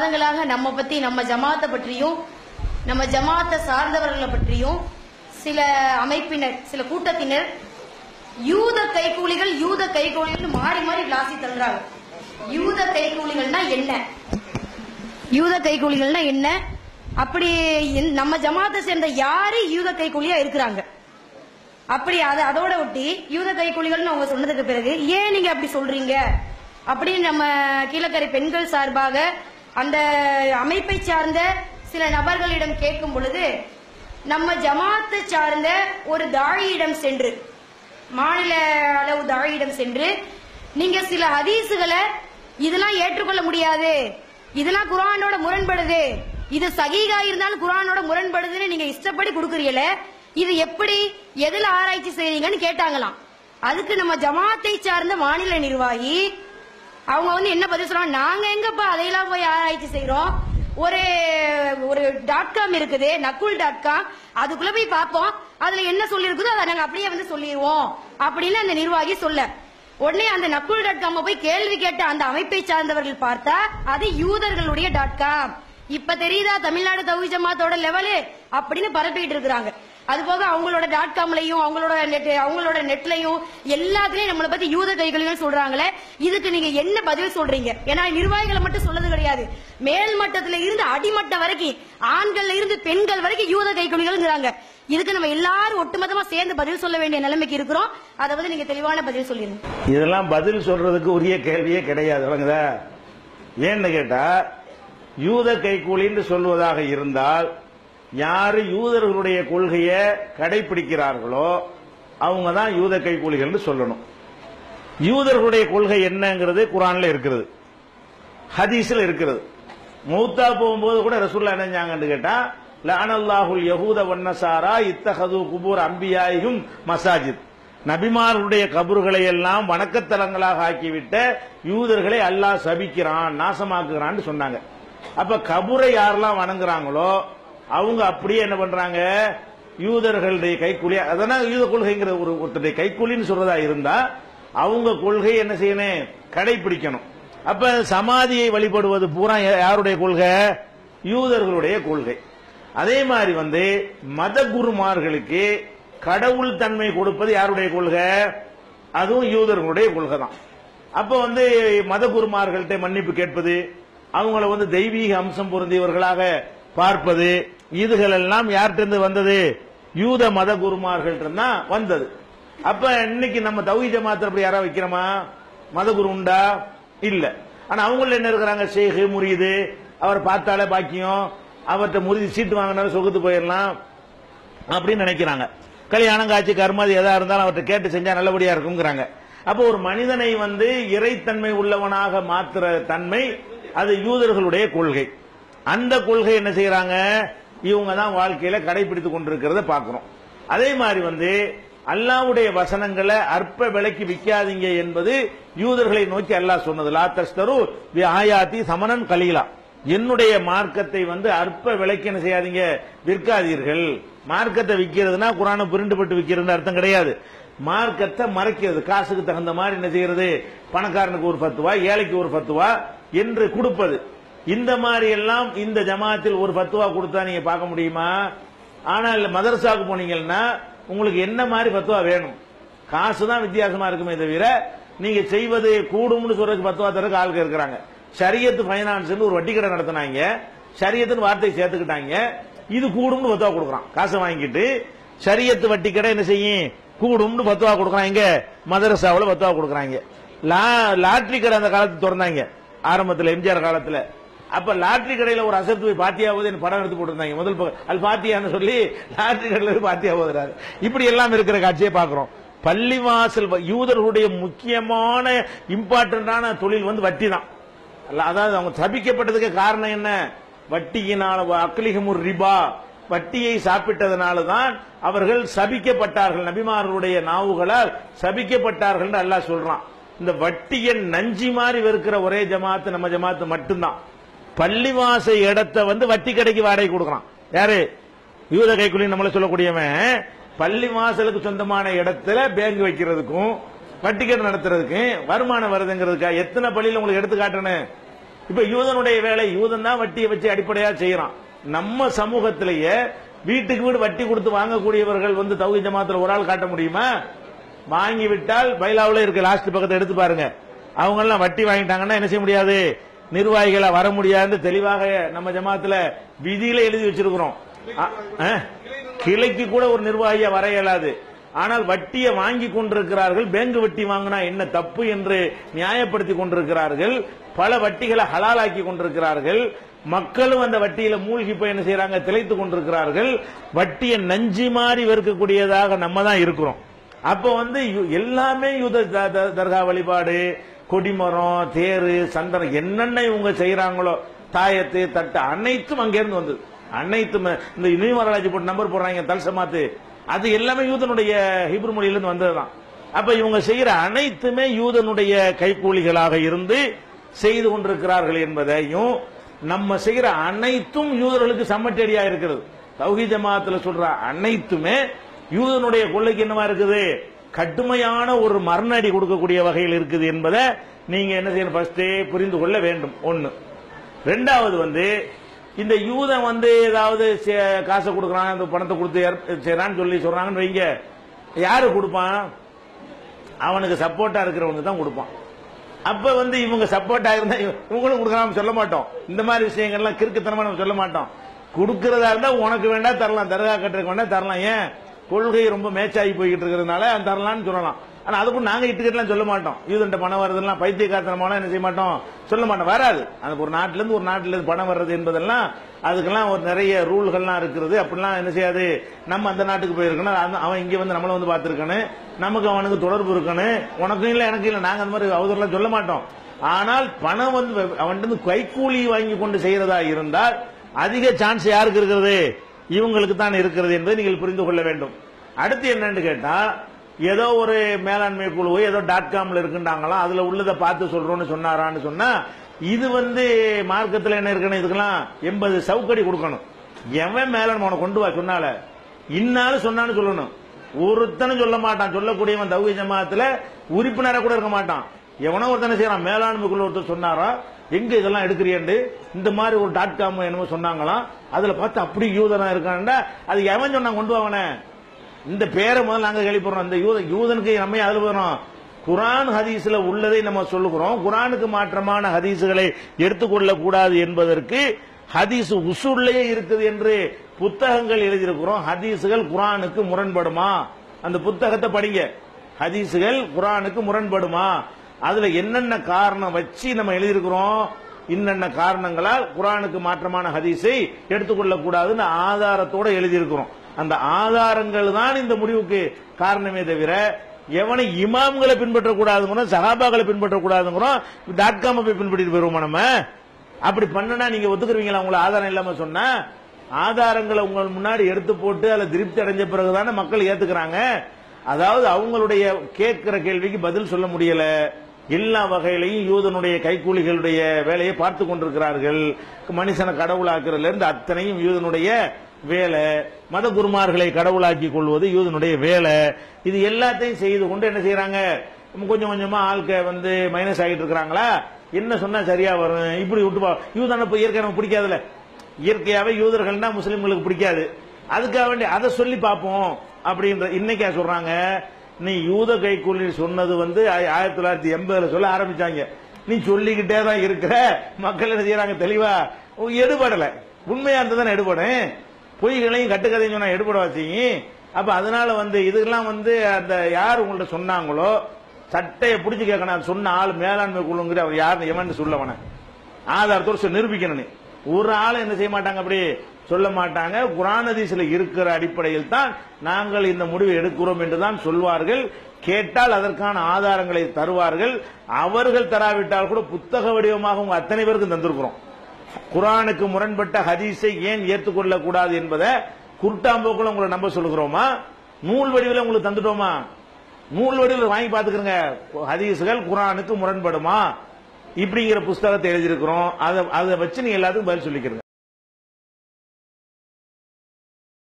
மாதங்களாக நம்ம பத்தி நம்ம ஜமாத்தை பற்றியும் நம்ம ஜமாத்தை சார்ந்தவர்களை பற்றியும் சில அமைப்பினர் சில கூட்டத்தினர் யூத கைகூலிகள் யூத கைகூலிகள் மாறி மாறி விளாசி தள்ளுறாங்க. யூத கைகூலிகள்னா என்ன? யூத கைகூலிகள்னா என்ன? அப்படி நம்ம ஜமாத்தை சேர்ந்த யாரு யூத கைகூலியா இருக்கிறாங்க? அப்படி அதை அதோட ஒட்டி யூத கைக்கூலிகள்னு அவங்க சொன்னதுக்கு பிறகு ஏன் நீங்க அப்படி சொல்றீங்க? அப்படின்னு நம்ம கீழக்கரை பெண்கள் சார்பாக அந்த அமைப்பை சார்ந்த சில நபர்களிடம் கேட்கும் பொழுது நம்ம ஜமாத்தை சார்ந்த ஒரு தாழியிடம் சென்று மாநில அளவு தாழியிடம் சென்று நீங்க சில ஹதீசுகளை இதெல்லாம் ஏற்றுக்கொள்ள முடியாது இதெல்லாம் குரானோட முரண்படுது இது சகிகா இருந்தாலும் குரானோட முரண்படுதுன்னு நீங்க இஷ்டப்படி கொடுக்குறீங்கள இது எப்படி எதுல ஆராய்ச்சி செய்றீங்கன்னு கேட்டாங்களாம். அதுக்கு நம்ம ஜமாத்தை சார்ந்த மாநில நிர்வாகி அவங்க வந்து என்ன பதில் சொல்றாங்க? நாங்க எங்கப்பா அதையெல்லாம் போய் ஆராய்ச்சி செய்யறோம் ஒரு ஒரு டாட் காம் இருக்குது நக்குல் டாட் காம் அதுக்குள்ள போய் பார்ப்போம். அதுல என்ன சொல்லிருக்குதோ அதை நாங்க அப்படியே வந்து சொல்லிடுவோம் அப்படின்னு அந்த நிர்வாகி சொல்ல. உடனே அந்த நக்குல் டாட் காம் போய் கேள்வி கேட்ட அந்த அமைப்பை சார்ந்தவர்கள் பார்த்தா அது யூதர்களுடைய டாட் காம் இப்ப தெரியுதா? தமிழ்நாடு தகுதி ஜமாத்தோட லெவலு அப்படின்னு பரப்பிட்டு இருக்கிறாங்க. அது போக அவங்களோட டாட் காம்லயும் அவங்களோட நெட் அவங்களோட நெட்லயும் எல்லாத்துலயும் நம்மளை பத்தி யூத கைகளிகள் சொல்றாங்களே. இதுக்கு நீங்க என்ன பதில் சொல்றீங்க? ஏன்னா நிர்வாகிகளை மட்டும் சொல்லது கிடையாது. மேல் மட்டத்துல இருந்து அடிமட்டம் வரைக்கும் ஆண்கள்ல இருந்து பெண்கள் வரைக்கும் யூத கைகளிகள்ங்கிறாங்க இதுக்கு நம்ம எல்லாரும் ஒட்டுமொத்தமா சேர்ந்து பதில் சொல்ல வேண்டிய நிலைமைக்கு இருக்கிறோம். அதை வந்து நீங்க தெளிவான பதில் சொல்லிருங்க. இதெல்லாம் பதில் சொல்றதுக்கு உரிய கேள்வியே கிடையாது. வழங்குதா? ஏன்னு கேட்டா யூத கைகூலின்னு சொல்வதாக இருந்தால் யாரு யூதர்களுடைய கொள்கையை கடைபிடிக்கிறார்களோ அவங்க தான் யூத கைக்கூலிகள்னு சொல்லணும். யூதர்களுடைய கொள்கை என்னங்கிறது குரான்ல இருக்கிறது ஹதீஸ்ல இருக்கிறது மௌத்தா போகும்போது கூட ரசூல்லா என்னஞ்சாங்கன்னு கேட்டா லானல்லாஹுல் யகூத வன்னசாரா இத்தஹது குபூர் அம்பியாயும் மசாஜித். நபிமார்களுடைய கபறுகளை எல்லாம் வணக்கத்தலங்களாக ஆக்கிவிட்ட யூதர்களை அல்லாஹ் சபிக்கிறான் நாசமாக்குகிறான்னு சொன்னாங்க. அப்ப கபூரை யாரெல்லாம் வணங்குறாங்களோ அவங்க அப்படியே என்ன பண்றாங்க? யூதர்களுடைய கைக்கூலி அதனால யூத கொள்கைங்கிற ஒரு ஒருத்தருடைய கைக்கூலின்னு சொல்றதா இருந்தா அவங்க கொள்கை என்ன செய்யணும்? கடைபிடிக்கணும் அப்ப சமாதியை வழிபடுவது பூரா யாருடைய கொள்கை? யூதர்களுடைய கொள்கை. அதே மாதிரி வந்து மத குருமார்களுக்கு கடவுள் தன்மை கொடுப்பது யாருடைய கொள்கை? அதுவும் யூதர்களுடைய கொள்கை தான் அப்ப வந்து மத குருமார்கள்ட்ட மன்னிப்பு கேட்பது அவங்கள வந்து தெய்வீக அம்சம் பொருந்தியவர்களாக பார்ப்பது இதுகள் எல்லாம் யார்கிட்ட வந்தது? யூத மத குருமார்கள் தான் வந்தது. அப்ப இன்னைக்கு நம்ம தௌஹி ஜமாத்துல அப்படி யாராவது வைக்கிறோமா? மத குரு உண்டா? இல்ல. ஆனா அவங்கள என்ன இருக்கிறாங்க? ஷேகு முறியுது அவரை பார்த்தாலே பாக்கியம். அவர்கிட்ட முறிது சீட்டு வாங்கினாலும் சொகுத்து போயிடலாம் அப்படின்னு நினைக்கிறாங்க. கல்யாணம் காட்சி கர்மாதி எதா இருந்தாலும் அவர்கிட்ட கேட்டு செஞ்சா நல்லபடியா இருக்குங்கிறாங்க அப்போ ஒரு மனிதனை வந்து இறைத்தன்மை உள்ளவனாக மாத்துற தன்மை அது யூதர்களுடைய கொள்கை. அந்த கொள்கை என்ன செய்யறாங்க? இவங்க தான் வாழ்க்கையில கடைபிடித்துக் கொண்டிருக்கிறத பாக்குறோம் அதே மாதிரி வந்து அல்லாவுடைய வசனங்களை அற்ப விலைக்கு விற்காதீங்க என்பது யூதர்களை நோக்கி அல்லாஹ் சொன்னது. லா தஸ்தரு ஆயாத்தி சமணன் கலீலா. என்னுடைய மார்க்கத்தை வந்து அற்ப விலைக்கு என்ன செய்யாதீங்க? விற்காதீர்கள். மார்க்கத்தை விற்கிறதுனா குரானை புரிண்டுபட்டு விற்கிறது அர்த்தம் கிடையாது. மார்க்கத்தை மறைக்கிறது. காசுக்கு தகுந்த மாதிரி என்ன செய்யறது? பணக்காரனுக்கு ஒரு பத்துவா ஏழைக்கு ஒரு பத்துவா என்று கொடுப்பது. இந்த மாதிரி எல்லாம் இந்த ஜமாத்தில் ஒரு பத்துவா கொடுத்தா நீங்க பார்க்க முடியுமா? ஆனால் மதரசாவுக்கு போனீங்கன்னா உங்களுக்கு என்ன மாதிரி பத்துவா வேணும்? காசு தான் வித்தியாசமா இருக்குமே தவிர நீங்க செய்வது கூடும்னு சொல்றதுக்கு பத்துவா தரக்கு ஆளுங்க இருக்கிறாங்க. சரியத்து பைனான்ஸ் ஒரு வட்டி கடை நடத்தினாங்க. சரியத்துன்னு வார்த்தை சேர்த்துக்கிட்டாங்க. இது கூடும்னு பத்துவா கொடுக்குறான். காசை வாங்கிட்டு சரியத்து வட்டி கடை என்ன செய்யும்? கூடும்னு பத்துவா கொடுக்குறாங்க மதரசாவில் பத்துவா கொடுக்குறாங்க. லா- கடை அந்த காலத்து திறந்தாங்க. ஆரம்பத்தில் எம்ஜிஆர் காலத்தில். அப்ப லாட்ரி கடையில ஒரு அசத்து போய் பாத்தியாவது படம் எடுத்து போட்டிருந்தாங்க. முதல் அது பாத்தியான்னு சொல்லி லாட்ரி கடையில போய் பாத்தியா போதுறாரு இப்படி எல்லாம் இருக்கிற காட்சியை பாக்குறோம் பள்ளிவாசல் வ- யூதர்களுடைய முக்கியமான இம்பார்ட்டன்டான தொழில் வந்து வட்டி தான் அதாவது அவங்க சபிக்கப்பட்டதுக்கு காரணம் என்ன? வட்டியினால அக்லிகமுர் ரிபா. வட்டியை சாப்பிட்டதனால தான் அவர்கள் சபிக்கப்பட்டார்கள். நபிமார்களுடைய நாவுகளால் சபிக்கப்பட்டார்கள் அல்லாஹ் சொல்றான். இந்த வட்டியன் நஞ்சி மாதிரி வெறுக்கிற ஒரே ஜமாத்து நம்ம ஜமாத்து மட்டும்தான். பள்ளிவாச இடத்தை வந்து வட்டி கடைக்கு வாடகை கொடுக்கறான். யாரு? யூத கைக்குள்ளி நம்மள சொல்லக்கூடியவன். பள்ளி வாசலுக்கு சொந்தமான இடத்துல பேங்க் வைக்கிறதுக்கும் வட்டிக்கடை நடத்துறதுக்கும் வருமானம் வருதுங்கிறதுக்கா எத்தனை பள்ளியில உங்களுக்கு எடுத்து காட்டணும்? இப்ப யூதனுடைய வேலை யூதன் தான் வட்டியை வச்சு அடிப்படையா செய்யறான். நம்ம சமூகத்திலேயே வீட்டுக்கு வீடு வட்டி கொடுத்து வாங்கக்கூடியவர்கள் வந்து தகுதி ஜமாத்துல ஒரு ஆள் காட்ட முடியுமா? வாங்கி விட்டால் பைலாவுல இருக்க லாஸ்ட் பக்கத்தை எடுத்து பாருங்க. அவங்க எல்லாம் வட்டி வாங்கிட்டாங்கன்னா என்ன செய்ய முடியாது? நிர்வாகிகளா வர முடியாதுன்னு தெளிவாக நம்ம ஜமாத்துல விதியில எழுதி வச்சிருக்கிறோம். கிளைக்கு கூட ஒரு நிர்வாகியா வர இயலாது. ஆனால் வட்டியை வாங்கி கொண்டிருக்கிறார்கள். பேங்க் வட்டி வாங்கினா என்ன தப்பு என்று நியாயப்படுத்தி கொண்டிருக்கிறார்கள். பல வட்டிகளை ஹலாலாக்கி கொண்டிருக்கிறார்கள். மக்களும் அந்த வட்டியில மூழ்கி போய் என்ன செய்யறாங்க திளைத்து கொண்டிருக்கிறார்கள். வட்டியை நஞ்சு மாறி வெறுக்கக்கூடியதாக நம்ம தான் இருக்கிறோம். அப்ப வந்து எல்லாமே யுத த- த- தர்கா வழிபாடு கொடிமரம் தேரு சந்தனம் என்னென்ன இவங்க செய்யறாங்களோ தாயத்து தட்டு அனைத்தும் அங்கிருந்து வந்தது. அனைத்தும் இந்த நியூமராலஜி போட்டு நம்பர் போடுறாங்க தல்சமாத்து. அது எல்லாமே யூதனுடைய ஹிப்ரு மொழியிலிருந்து வந்ததுதான். அப்ப இவங்க செய்யற அனைத்துமே யூதனுடைய கைக்கூலிகளாக இருந்து செய்து கொண்டிருக்கிறார்கள் என்பதையும் நம்ம செய்யற அனைத்தும் யூதர்களுக்கு சம்மட்டடியா இருக்கிறது தௌஹி ஜமாத்துல சொல்ற அனைத்துமே யூதனுடைய கொள்ளைக்கு என்னவா இருக்குது? கடுமையான ஒரு மரணடி கொடுக்கக்கூடிய வகையில் இருக்குது என்பதை நீங்க என்ன செய்யணும்? ஃபர்ஸ்டே புரிந்து கொள்ள வேண்டும். ஒன்று ரெண்டாவது வந்து இந்த யூதன் வந்து ஏதாவது சே- காசை கொடுக்குறான் அந்த பணத்தை கொடுத்து செய்யறான்னு சொல்லி சொல்றாங்கன்னு வைங்க. யாரு கொடுப்பான்? அவனுக்கு சப்போர்ட்டா இருக்கிறவனுக்கு தான் கொடுப்பான். அப்ப வந்து இவங்க சப்போர்ட்டா இருந்தா இவங்களும் கொடுக்கலாம் சொல்ல மாட்டோம். இந்த மாதிரி விஷயங்கள்லாம் கிறுக்குத்தனமா நம்ம சொல்ல மாட்டோம். கொடுக்கறதா இருந்தா உனக்கு வேண்டாம் தரலாம் தர்கா கட்டுறதுக்கு வேண்டாம் தரலாம். ஏன்? கொள்கை ரொம்ப மேட்சாகி போய்கிட்டு இருக்கிறதுனால தரலாம்னு சொல்லலாம். ஆனா அதுக்கும் நாங்க இட்டுக்கிட்டுலாம் சொல்ல மாட்டோம். யூதன்ட்ட பணம் வருதுலாம் பைத்தியக்காரத்தனமான என்ன செய்ய மாட்டோம்? சொல்ல மாட்டோம். வராது. அந்த ஒரு நாட்டில இருந்து ஒரு நாட்டில இருந்து பணம் வர்றது என்பதெல்லாம் அதுக்கெல்லாம் ஒரு நிறைய ரூல்கள்லாம் இருக்கிறது அப்படிலாம் என்ன செய்யாது? நம்ம அந்த நாட்டுக்கு போயிருக்கணும். அவன் இங்க வந்து நம்மள வந்து பார்த்திருக்கணும். நமக்கு அவனுக்கு தொடர்பு இருக்கணும். உனக்கும் இல்லை எனக்கு இல்லை. நாங்க அந்த மாதிரி அவதூறுலாம் சொல்ல மாட்டோம். ஆனால் பணம் வந்து அவன் கைக்கூலி வாங்கி கொண்டு செய்யறதா இருந்தால் அதிக சான்ஸ் யாருக்கு இருக்கிறது? இவங்களுக்கு தான் இருக்கிறது என்பதை நீங்கள் புரிந்து கொள்ள வேண்டும். அடுத்து என்னன்னு கேட்டா ஏதோ ஒரு மேலாண்மை குழு ஏதோ டாட் காம்ல இருக்குண்டாங்களாம் அதுல உள்ளதை பார்த்து சொல்றோம்னு சொன்னாரான்னு சொன்னா இது வந்து மார்க்கத்தில் என்ன இருக்கணும் இதுக்கெல்லாம் எண்பது சவுக்கடி கொடுக்கணும். எவன் மேலாண்மை உனக்கு கொண்டு வா சொன்னால? இன்னாலும் சொன்னான்னு சொல்லணும். ஒருத்தனும் சொல்ல மாட்டான். சொல்லக்கூடியவன் தௌகி ஜமாத்துல உறுப்பினரா கூட இருக்க மாட்டான். எவனோ ஒருத்தனை செய்யறான்? மேலாண்மைக்குள்ள ஒருத்தர் சொன்னாரா? எங்க இதெல்லாம் எடுக்கிறீண்டு இந்த மாதிரி ஒரு டாட் காம் என்னமோ சொன்னாங்களாம் அதுல பார்த்து அப்படி யூதனா இருக்கான்டா. அது எவன் சொன்னா கொண்டு வாங்கனே இந்த பேரை முதல்ல நாங்க கேள்விப்படுறோம். இந்த யூத யூதனுக்கு நம்ம அதுல போறோம் குரான் ஹதீஸ்ல உள்ளதை நம்ம சொல்லுகிறோம். குரானுக்கு மாற்றமான ஹதீஸுகளை எடுத்துக்கொள்ள கூடாது என்பதற்கு ஹதீஸ் உசூல்லையே இருக்குது என்று புத்தகங்கள் எழுதியிருக்கிறோம். ஹதீஸுகள் குரானுக்கு முரண்படுமா? அந்த புத்தகத்தை படிங்க. ஹதீஸுகள் குரானுக்கு முரண்படுமா? அதுல என்னென்ன காரணம் வச்சு நம்ம எழுதியிருக்கிறோம் இன்னென்ன காரணங்களால் குரானுக்கு மாற்றமான ஹதீஸை எடுத்துக்கொள்ள கூடாதுன்னு ஆதாரத்தோட எழுதியிருக்கிறோம். அந்த ஆதாரங்கள் தான் இந்த முடிவுக்கு காரணமே தவிர எவனை இமாம்களை பின்பற்றக்கூடாதுங்கிறோம் சகாபாக்களை பின்பற்றக்கூடாதுங்கிறோம் டாட் காம போய் பின்பற்றிட்டு போயிருவோம் நம்ம? அப்படி பண்ணனா நீங்க ஒத்துக்குருவீங்களா உங்களை ஆதாரம் இல்லாம சொன்னா ஆதாரங்களை உங்கள் முன்னாடி எடுத்து போட்டு அதுல திருப்தி அடைஞ்ச பிறகுதானே மக்கள் ஏத்துக்கிறாங்க. அதாவது அவங்களுடைய கேட்கிற கேள்விக்கு பதில் சொல்ல முடியல. எல்லா வகையிலையும் யூதனுடைய கைக்கூலிகளுடைய வேலையை பார்த்து கொண்டிருக்கிறார்கள். மனுஷனை கடவுளாக்குறதுல இருந்து அத்தனையும் யூதனுடைய வேலை. மத குருமார்களை கடவுளாக்கி கொள்வது யூதனுடைய வேலை. இது எல்லாத்தையும் செய்து கொண்டு என்ன செய்யறாங்க கொஞ்சம் கொஞ்சமா ஆட்க வந்து மைனஸ் ஆகிட்டு இருக்கிறாங்களா? என்ன சொன்னா சரியா வரும்? இப்படி விட்டு யூதனை இயற்கை நமக்கு பிடிக்காதுல்ல. இயற்கையாவே யூதர்கள்னா முஸ்லிம்களுக்கு பிடிக்காது. அதுக்காக வேண்டி அதை சொல்லி பார்ப்போம் அப்படின்ற இன்னைக்கா சொல்றாங்க. நீ யூத கைக்கூலி சொன்னது வந்து ஆயிரத்தி தொள்ளாயிரத்தி எண்பதுல சொல்ல ஆரம்பிச்சாங்க. நீ சொல்லிக்கிட்டே தான் இருக்கிற. மக்கள் என்ன செய்யறாங்க தெளிவா? எடுபடல. உண்மையா இருந்ததானே எடுபடும் பொய்களையும் கட்டுக்கதையும் சொன்னா எடுபட வச்சீங்க அப்ப அதனால வந்து இதுக்கெல்லாம் வந்து அந்த யார் உங்கள்ட்ட சொன்னாங்களோ சட்டையை பிடிச்சி கேட்கணும். அது சொன்ன ஆள் மேலாண்மை குழுங்கிற அவர் யாருன்னு எவன் சொல்லவன ஆதாரத்தோடு நிரூபிக்கணும் ஒரு ஆள் என்ன செய்ய மாட்டாங்க அப்படி சொல்ல மாட்டாங்க. குரான் இருக்கிற அடிப்படையில் தான் நாங்கள் இந்த முடிவை எடுக்கிறோம் என்றுதான் சொல்வார்கள். கேட்டால் அதற்கான ஆதாரங்களை தருவார்கள். அவர்கள் தராவிட்டால் கூட புத்தக வடிவமாக உங்க அத்தனை பேருக்கும் தந்திருக்கிறோம். குரானுக்கு முரண்பட்ட ஹதீஸை ஏன் ஏற்றுக்கொள்ள கூடாது என்பதை குருட்டாம்போக்குள்ள உங்களை நம்ப சொல்லுகிறோமா? நூல் வடிவில் உங்களுக்கு தந்துட்டோமா? நூல் வடிவில் வாங்கி பாத்துக்கிறங்க ஹதீஸுகள் குரானுக்கு முரண்படுமா? இப்படிங்கிற புஸ்தகத்தை எழுதியிருக்கிறோம். அதை அதை வச்சு நீங்க எல்லாத்துக்கும் பதில் சொல்லிக்கிறீங்க